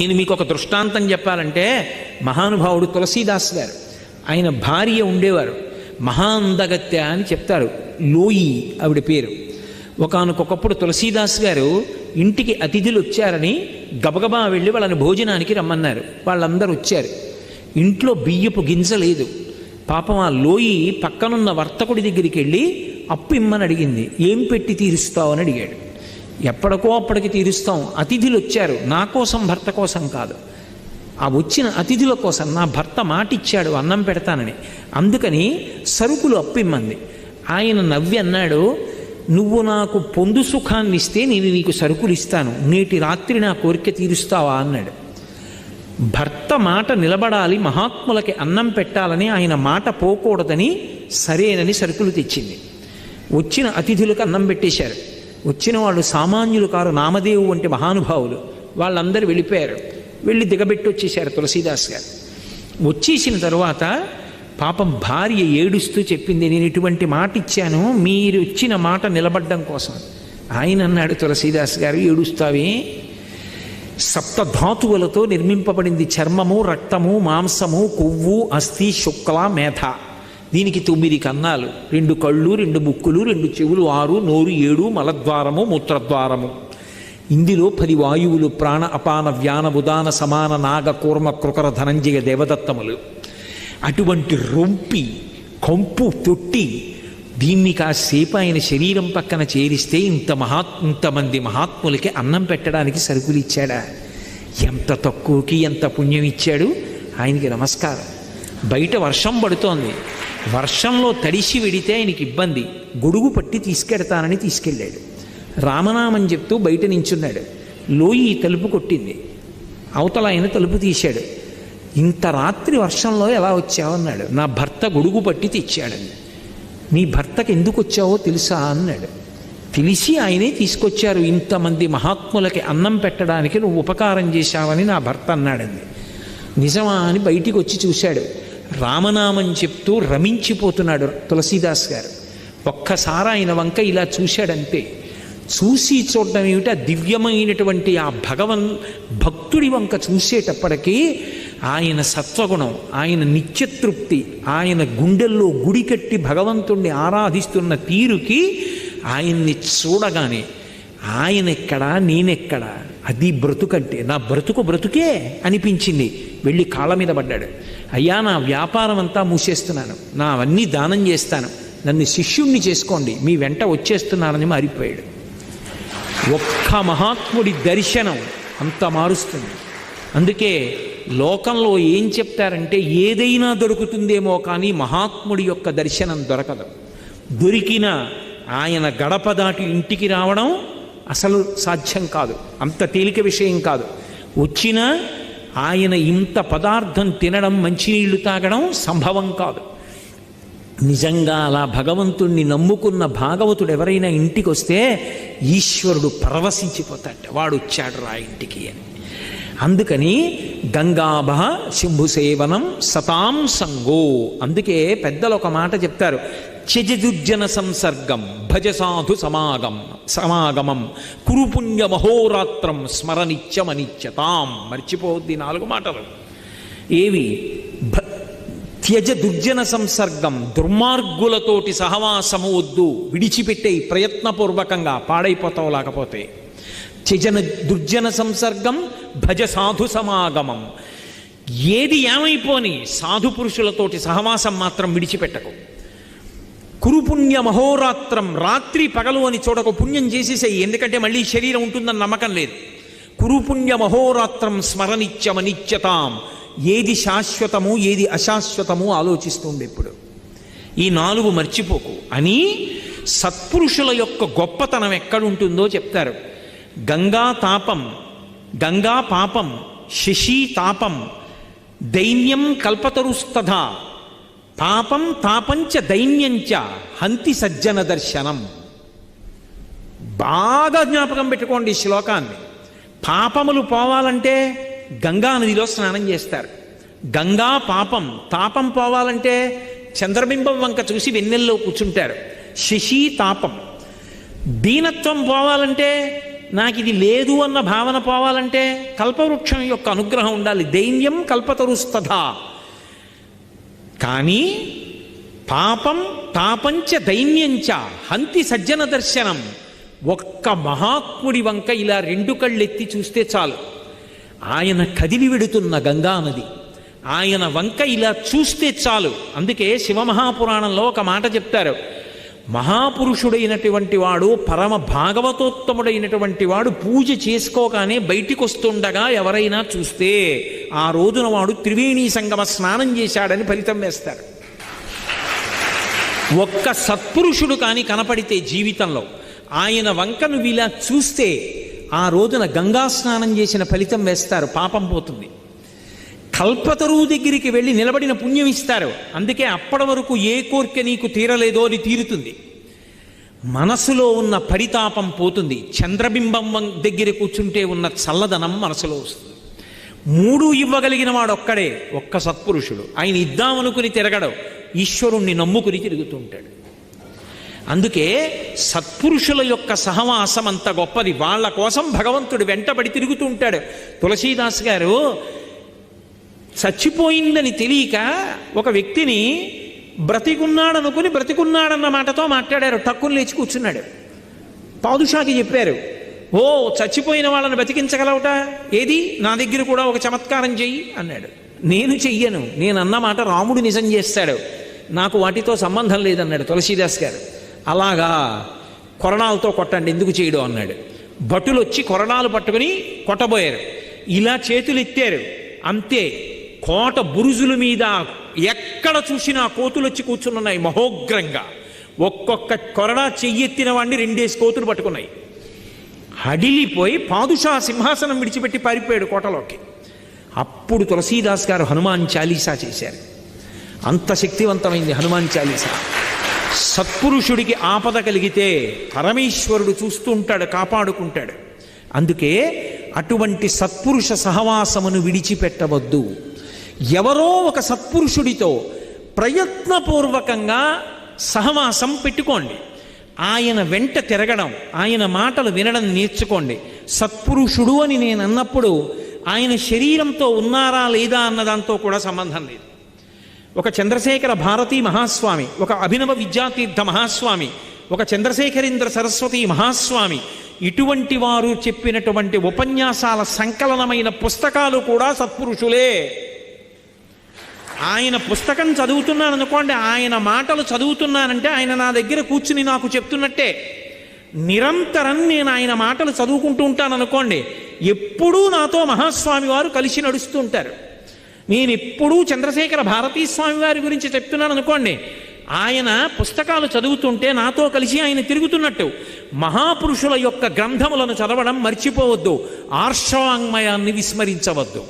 నేను మీకు ఒక దృష్టాంతం చెప్పాలంటే మహానుభావుడు తులసీదాస్ గారు. ఆయన భార్య ఉండేవారు. మహాందగత్య అని చెప్తారు. లోయి ఆవిడ పేరు. ఒకనకొకప్పుడు తులసీదాస్ గారు ఇంటికి అతిథులు వచ్చారని గబగబా వెళ్ళి వాళ్ళని భోజనానికి రమ్మన్నారు. వాళ్ళందరూ వచ్చారు. ఇంట్లో బియ్యపు గింజ లేదు. పాపం ఆ లోయి పక్కనున్న వర్తకుడి దగ్గరికి వెళ్ళి అప్పు ఇమ్మని అడిగింది. ఏం పెట్టి తీరుస్తావు? అని అడిగాడు. ఎప్పటికో అప్పటికి తీరుస్తాం. అతిథులు వచ్చారు. నా కోసం భర్త కోసం కాదు. ఆ వచ్చిన అతిథుల కోసం నా భర్త మాటిచ్చాడు అన్నం పెడతానని. అందుకని సరుకులు అప్పిమ్మంది. ఆయన నవ్వి అన్నాడు నువ్వు నాకు పొందు సుఖాన్ని ఇస్తే నేను నీకు సరుకులు ఇస్తాను. నేటి రాత్రి నా కోరిక తీరుస్తావా? అన్నాడు. భర్త మాట నిలబడాలి మహాత్ములకి అన్నం పెట్టాలని ఆయన మాట పోకూడదని సరేనని సరుకులు తెచ్చింది. వచ్చిన అతిథులకు అన్నం పెట్టేశారు. వచ్చిన వాళ్ళు సామాన్యులు కారు నామదేవు వంటి మహానుభావులు. వాళ్ళందరూ వెళ్ళిపోయారు. వెళ్ళి దిగబెట్టి వచ్చేశారు తులసీదాస్ గారు. వచ్చేసిన తరువాత పాపం భార్య ఏడుస్తూ చెప్పింది నేను ఇటువంటి మాట ఇచ్చాను మీరు ఇచ్చిన మాట నిలబడ్డం కోసం. ఆయన అన్నాడు తులసీదాస్ గారు ఏడుస్తావే? సప్తధాతువులతో నిర్మింపబడింది చర్మము రక్తము మాంసము కొవ్వు అస్థి శుక్ల మేధ. దీనికి తొమ్మిది కన్నాలు. రెండు కళ్ళు రెండు ముక్కులు రెండు చెవులు ఆరు నోరు ఏడు మలద్వారము మూత్రద్వారము. ఇందులో పది వాయువులు ప్రాణ అపాన వ్యాన ఉదాన సమాన నాగ కూర్మ కృకర ధనంజయ దేవదత్తములు. అటువంటి రొంపి కంపు తొట్టి దీన్ని కాసేపు ఆయన శరీరం పక్కన చేరిస్తే ఇంత మహా ఇంతమంది మహాత్ములకి అన్నం పెట్టడానికి సరుకులు ఇచ్చాడా? ఎంత తక్కువకి ఎంత పుణ్యం ఇచ్చాడు? ఆయనకి నమస్కారం. బయట వర్షం పడుతోంది. వర్షంలో తడిసి వెడితే ఆయనకి ఇబ్బంది. గొడుగు పట్టి తీసుకెడతానని తీసుకెళ్ళాడు. రామనామం చెప్తూ బయట నించున్నాడు. లోయి తలుపు కొట్టింది. అవతల ఆయన తలుపు తీశాడు. ఇంత రాత్రి వర్షంలో ఎలా వచ్చావన్నాడు. నా భర్త గొడుగు పట్టి తెచ్చాడని. నీ భర్తకు ఎందుకు వచ్చావో తెలుసా అన్నాడు. తెలిసి ఆయనే తీసుకొచ్చారు. ఇంతమంది మహాత్ములకి అన్నం పెట్టడానికి నువ్వు ఉపకారం చేశావని నా భర్త అన్నాడండి నిజమా అని బయటికి వచ్చి చూశాడు. రామనామం చెప్తూ రమించిపోతున్నాడు తులసీదాస్ గారు. ఒక్కసారి ఆయన వంక ఇలా చూశాడంతే. చూసి చూడడం ఏమిటి? ఆ దివ్యమైనటువంటి ఆ భగవన్ భక్తుడి వంక చూసేటప్పటికీ ఆయన సత్వగుణం ఆయన నిత్యతృప్తి ఆయన గుండెల్లో గుడి కట్టి భగవంతుణ్ణి ఆరాధిస్తున్న తీరుకి ఆయన్ని చూడగానే ఆయనెక్కడా నేనెక్కడా? అది బ్రతుకంటే నా బ్రతుకు బ్రతుకే అనిపించింది. వెళ్ళి కాళ్ళ మీద పడ్డాడు. అయ్యా నా వ్యాపారం అంతా మూసేస్తున్నాను. నా అవన్నీ దానం చేస్తాను. నన్ను శిష్యుణ్ణి చేసుకోండి. మీ వెంట వచ్చేస్తున్నానని మారిపోయాడు. ఒక్క మహాత్ముడి దర్శనం అంత మారుస్తుంది. అందుకే లోకంలో ఏం చెప్తారంటే ఏదైనా దొరుకుతుందేమో కానీ మహాత్ముడి యొక్క దర్శనం దొరకదు. దొరికిన ఆయన గడప దాటి ఇంటికి రావడం అసలు సాధ్యం కాదు. అంత తేలిక విషయం కాదు. వచ్చినా ఆయన ఇంత పదార్థం తినడం మంచినీళ్ళు తాగడం సంభవం కాదు. నిజంగా అలా భగవంతుణ్ణి నమ్ముకున్న భాగవతుడు ఎవరైనా ఇంటికి వస్తే ఈశ్వరుడు పరవశించిపోతాడు. వాడు వచ్చాడు రా ఇంటికి అని. అందుకని గంగాభ శంభు సేవనం సతాం సంగో. అందుకే పెద్దలు ఒక మాట చెప్తారు. త్యజదుర్జన సంసర్గం భజ సాధు సమాగం సమాగమం కురుపుణ్య మహోరాత్రం స్మరనిత్యమనిత్యతాం మర్చిపోద్ది నాలుగు మాటలు. ఏవి? భ త్యజ దుర్జన సంసర్గం దుర్మార్గులతోటి సహవాసము వద్దు విడిచిపెట్టే ప్రయత్నపూర్వకంగా పాడైపోతావు లేకపోతే త్యజన దుర్జన సంసర్గం భజ సాధు సమాగమం. ఏది ఏమైపోని సాధు పురుషులతోటి సహవాసం మాత్రం విడిచిపెట్టకు. కురుపుణ్య మహోరాత్రం రాత్రి పగలు అని చూడక పుణ్యం చేసేసాయి ఎందుకంటే మళ్ళీ శరీరం ఉంటుందని నమ్మకం లేదు. కురుపుణ్య మహోరాత్రం స్మరణిత్యమనిత్యతాం ఏది శాశ్వతము ఏది అశాశ్వతము ఆలోచిస్తుండే ఇప్పుడు. ఈ నాలుగు మర్చిపోకు. అని సత్పురుషుల యొక్క గొప్పతనం ఎక్కడుంటుందో చెప్తారు. గంగా తాపం గంగా పాపం శశి తాపం దైన్యం కల్పతరుస్తథ. పాపం తాపంచ దైన్యంచ హంతి సజ్జన దర్శనం. బాగా జ్ఞాపకం పెట్టుకోండి ఈ శ్లోకాన్ని. పాపములు పోవాలంటే గంగా నదిలో స్నానం చేస్తారు. గంగా పాపం తాపం పోవాలంటే చంద్రబింబం వంక చూసి వెన్నెల్లో కూర్చుంటారు. శశి తాపం. దీనత్వం పోవాలంటే నాకు ఇది లేదు అన్న భావన పోవాలంటే కల్పవృక్షం యొక్క అనుగ్రహం ఉండాలి. దైన్యం కల్పతరుస్తథ. కానీ పాపం తాపంచ దైన్యంచ హంతి సజ్జన దర్శనం. ఒక్క మహాత్ముడి వంక ఇలా రెండు కళ్ళెత్తి చూస్తే చాలు. ఆయన కదిలి వెడుతున్న గంగానది ఆయన వంక ఇలా చూస్తే చాలు. అందుకే శివమహాపురాణంలో ఒక మాట చెప్తారు. మహాపురుషుడైనటువంటి వాడు పరమ భాగవతోత్తముడైనటువంటి వాడు పూజ చేసుకోగానే బయటికి వస్తుండగా ఎవరైనా చూస్తే ఆ రోజున వాడు త్రివేణీ సంగమ స్నానం చేశాడని ఫలితం వేస్తారు. ఒక్క సత్పురుషుడు కానీ కనపడితే జీవితంలో ఆయన వంక నువ్వు ఇలా చూస్తే ఆ రోజున గంగా స్నానం చేసిన ఫలితం వేస్తారు పాపం పోతుంది. కల్పతరువు దగ్గరికి వెళ్ళి నిలబడిన పుణ్యం ఇస్తారు. అందుకే అప్పటి వరకు ఏ కోరిక నీకు తీరలేదో అది తీరుతుంది. మనసులో ఉన్న పరితాపం పోతుంది. చంద్రబింబం దగ్గర కూర్చుంటే ఉన్న చల్లదనం మనసులో వస్తుంది. మూడు ఇవ్వగలిగిన వాడు ఒక్కడే ఒక్క సత్పురుషుడు. ఆయన ఇద్దామనుకుని తిరగడు ఈశ్వరుణ్ణి నమ్ముకుని తిరుగుతుంటాడు. అందుకే సత్పురుషుల యొక్క సహవాసం అంత గొప్పది. వాళ్ళ కోసం భగవంతుడు వెంటబడి తిరుగుతూ ఉంటాడు. తులసీదాస్ గారు చచ్చిపోయిందని తెలియక ఒక వ్యక్తిని బ్రతికున్నాడనుకుని బ్రతికున్నాడన్న మాటతో మాట్లాడారు. టక్కుని లేచి కూర్చున్నాడు. పాదుషాకి చెప్పారు ఓ చచ్చిపోయిన వాళ్ళని బతికించగలవుట ఏది? నా దగ్గర కూడా ఒక చమత్కారం చెయ్యి అన్నాడు. నేను చెయ్యను. నేను అన్నమాట రాముడు నిజం చేస్తాడు. నాకు వాటితో సంబంధం లేదన్నాడు తులసీదాస్ గారు. అలాగా కొరణాలతో కొట్టండి ఎందుకు చేయడం? అన్నాడు. భటులు వచ్చి కొరణాలు పట్టుకుని కొట్టబోయారు. ఇలా చేతులు ఎత్తారు అంతే. కోట బురుజుల మీద ఎక్కడ చూసినా కోతులు వచ్చి కూర్చున్నాయి మహోగ్రంగా. ఒక్కొక్క కొరడా చెయ్యెత్తిన వాడిని రెండేసి కోతులు పట్టుకున్నాయి. హడిలిపోయి పాదుషా సింహాసనం విడిచిపెట్టి పారిపోయాడు కోటలోకి. అప్పుడు తులసీదాస్ గారు హనుమాన్ చాలీసా చేశారు. అంత శక్తివంతమైంది హనుమాన్ చాలీసా. సత్పురుషుడికి ఆపద కలిగితే పరమేశ్వరుడు చూస్తూ ఉంటాడు కాపాడుకుంటాడు. అందుకే అటువంటి సత్పురుష సహవాసమును విడిచిపెట్టవద్దు. ఎవరో ఒక సత్పురుషుడితో ప్రయత్నపూర్వకంగా సహవాసం పెట్టుకోండి. ఆయన వెంట తిరగడం ఆయన మాటలు వినడం నేర్చుకోండి. సత్పురుషుడు అని నేను అన్నప్పుడు ఆయన శరీరంతో ఉన్నారా లేదా అన్న దాంతో కూడా సంబంధం లేదు. ఒక చంద్రశేఖర భారతీ మహాస్వామి ఒక అభినవ విద్యాతీర్థ మహాస్వామి ఒక చంద్రశేఖరేంద్ర సరస్వతి మహాస్వామి ఇటువంటి వారు చెప్పినటువంటి ఉపన్యాసాల సంకలనమైన పుస్తకాలు కూడా సత్పురుషులే. ఆయన పుస్తకం చదువుతున్నాను అనుకోండి ఆయన మాటలు చదువుతున్నానంటే ఆయన నా దగ్గర కూర్చుని నాకు చెప్తున్నట్టే. నిరంతరం నేను ఆయన మాటలు చదువుకుంటూ ఉంటాను అనుకోండి ఎప్పుడూ నాతో మహాస్వామి వారు కలిసి నడుస్తూ ఉంటారు. నేను ఎప్పుడూ చంద్రశేఖర భారతీ స్వామి వారి గురించి చెప్తున్నాను అనుకోండి ఆయన పుస్తకాలు చదువుతుంటే నాతో కలిసి ఆయన తిరుగుతున్నట్టు. మహాపురుషుల యొక్క గ్రంథములను చదవడం మర్చిపోవద్దు ఆర్షవాంగ్మయాన్ని విస్మరించవద్దు.